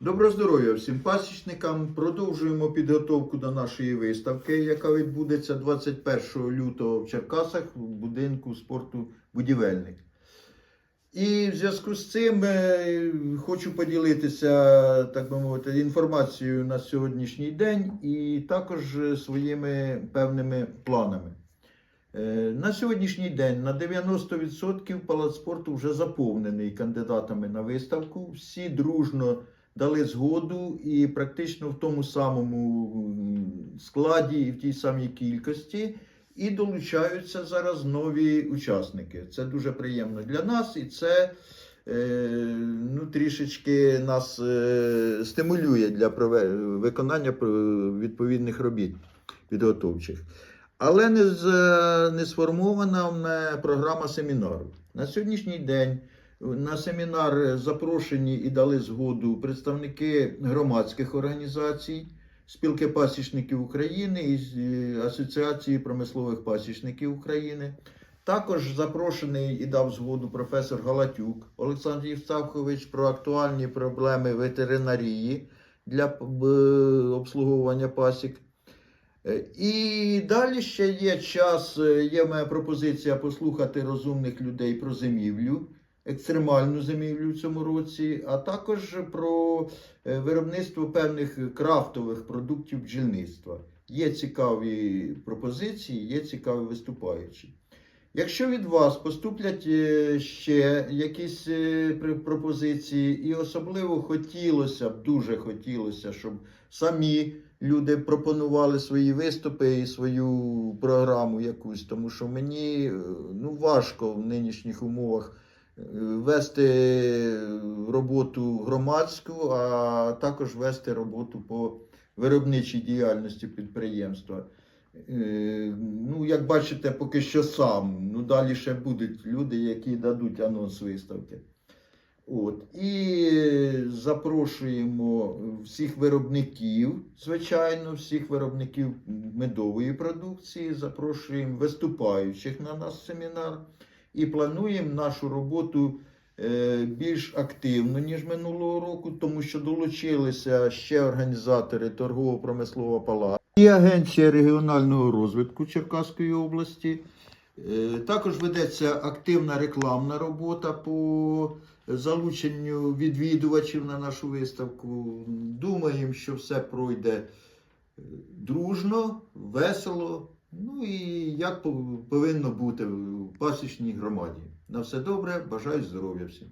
Доброго здоров'я всім пасічникам. Продовжуємо підготовку до нашої виставки, яка відбудеться 21 лютого в Черкасах в будинку спорту Будівельник. І в зв'язку з цим е, хочу поділитися, так би мовити, інформацією на сьогоднішній день і також своїми певними планами. Е, На сьогоднішній день на 90% палац спорту вже заповнений кандидатами на виставку. Всі дружно дали згоду і практично в тому самому складі і в тій самій кількості. І долучаються зараз нові учасники. Це дуже приємно для нас, і це е, ну, трішечки нас е, стимулює для виконання е, відповідних робіт підготовчих. Але не, з- не сформована програма семінару. На сьогоднішній день на семінар запрошені і дали згоду представники громадських організацій, спілки пасічників України і е, Асоціації промислових пасічників України. Також запрошений і дав згоду професор Галатюк Олександр Євстахович про актуальні проблеми ветеринарії для обслуговування пасік. Е, І далі ще є час, е, є моя пропозиція послухати розумних людей про зимівлю, екстремальну зимівлю в цьому році, а також про е, виробництво певних крафтових продуктів бджільництва. Є цікаві пропозиції, є цікаві виступаючі. Якщо від вас поступлять е, ще якісь е, пропозиції, і особливо хотілося б, дуже хотілося, щоб самі люди пропонували свої виступи і свою програму якусь, тому що мені ну, важко в нинішніх умовах вести роботу громадську, а також вести роботу по виробничій діяльності підприємства. Е, Ну, як бачите, поки що сам. Ну, далі ще будуть люди, які дадуть анонс виставки. От. І запрошуємо всіх виробників, звичайно, всіх виробників медової продукції, запрошуємо виступаючих на наш семінар і плануємо нашу роботу е, більш активно, ніж минулого року, тому що долучилися ще організатори торгово-промислова палата і Агенція регіонального розвитку Черкаської області. Е, Також ведеться активна рекламна робота по залученню відвідувачів на нашу виставку. Думаємо, що все пройде дружно, весело. Ну і як пов- повинно бути в пасічній громаді. На все добре, бажаю здоров'я всім.